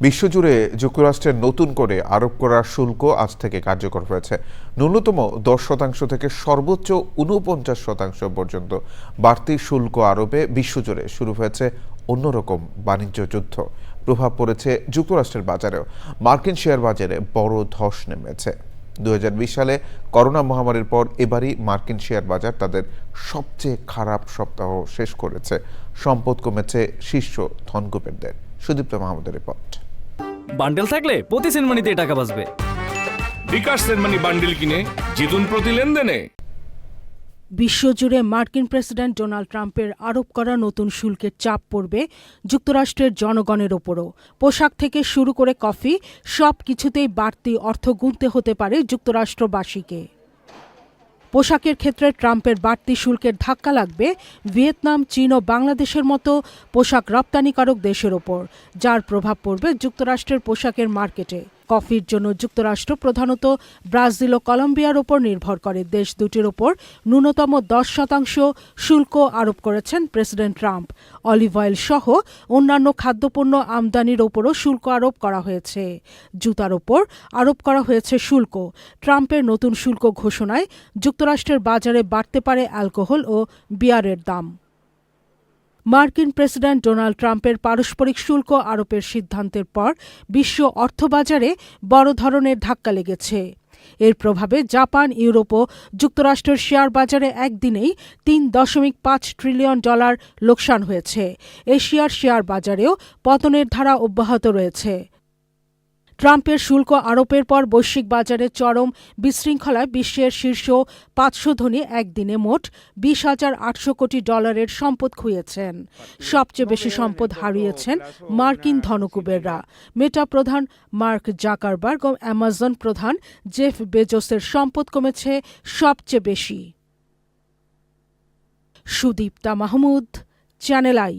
বিশ্বজুড়ে যুক্তরাষ্ট্রের নতুন করে আরোপ করা শুল্ক আজ থেকে কার্যকর হয়েছে। ন্যূনতম দশ শতাংশ থেকে সর্বোচ্চ উনপঞ্চাশ শতাংশ পর্যন্ত বাড়তি শুল্ক আরোপে বিশ্বজুড়ে শুরু হয়েছে অন্যরকম বাণিজ্য যুদ্ধ। প্রভাব পড়েছে যুক্তরাষ্ট্রের বাজারেও। মার্কিন শেয়ার বাজারে বড় ধস নেমেছে। দু হাজার বিশ সালে করোনা মহামারীর পর এবারই মার্কিন শেয়ার বাজার তাদের সবচেয়ে খারাপ সপ্তাহ শেষ করেছে। সম্পদ কমেছে শীর্ষ ধনকুবেরদের সুদীপ্ত মাহমুদের রিপোর্ট। বান্ডেল থাকলে প্রতি সেনমানিতে টাকা বাঁচবে। বিকাশ সেনমানি বান্ডেল কিনে জিতুন প্রতি লেনদেনে। বিশ্বজুড়ে মার্কিন প্রেসিডেন্ট ডোনাল্ড ট্রাম্পের আরোপ করা নতুন শুল্কের চাপ পড়বে যুক্তরাষ্ট্রের জনগণের ওপরও। পোশাক থেকে শুরু করে কফি সব কিছুতেই বাড়তি অর্থ গুনতে হতে পারে যুক্তরাষ্ট্রবাসীকে। পোশাকের ক্ষেত্রে ট্রাম্পের বাড়তি শুল্কের ধাক্কা লাগবে ভিয়েতনাম, চীন ও বাংলাদেশের মতো পোশাক রপ্তানিকারক দেশের ওপর, যার প্রভাব পড়বে যুক্তরাষ্ট্রের পোশাকের মার্কেটে। কফির জন্য যুক্তরাষ্ট্র প্রধানত ব্রাজিল ও কলম্বিয়ার ওপর নির্ভর করে। দেশ দুটির ওপর ন্যূনতম দশ শতাংশ শুল্ক আরোপ করেছেন প্রেসিডেন্ট ট্রাম্প। অলিভ অয়েল সহ অন্যান্য খাদ্যপণ্য আমদানির ওপরও শুল্ক আরোপ করা হয়েছে। জুতার ওপর আরোপ করা হয়েছে শুল্ক। ট্রাম্পের নতুন শুল্ক ঘোষণায় যুক্তরাষ্ট্রের বাজারে বাড়তে পারে অ্যালকোহল ও বিয়ারের দাম। মার্কিন প্রেসিডেন্ট ডোনাল্ড ট্রাম্পের পারস্পরিক শুল্ক আরোপের সিদ্ধান্তের পর বিশ্ব অর্থবাজারে বড় ধরনের ধাক্কা লেগেছে। এর প্রভাবে জাপান, ইউরোপ ও যুক্তরাষ্ট্রের শেয়ার বাজারে একদিনেই তিন দশমিক পাঁচ ট্রিলিয়ন ডলার লোকসান হয়েছে। এশিয়ার শেয়ার বাজারেও পতনের ধারা অব্যাহত রয়েছে। ট্রাম্পের শুল্ক আরোপের পর বৈশ্বিক বাজারে চরম বিশৃঙ্খলায় বিশ্বের শীর্ষ পাঁচশো ধনী একদিনে মোট বিশ হাজার আটশো কোটি ডলারের সম্পদ খুইয়েছেন। সবচেয়ে বেশি সম্পদ হারিয়েছেন মার্কিন ধনকুবেররা। মেটা প্রধান মার্ক জাকারবার্গ ও অ্যামাজন প্রধান জেফ বেজোসের সম্পদ কমেছে সবচেয়ে বেশি। Sudipta Mahmud, channel I.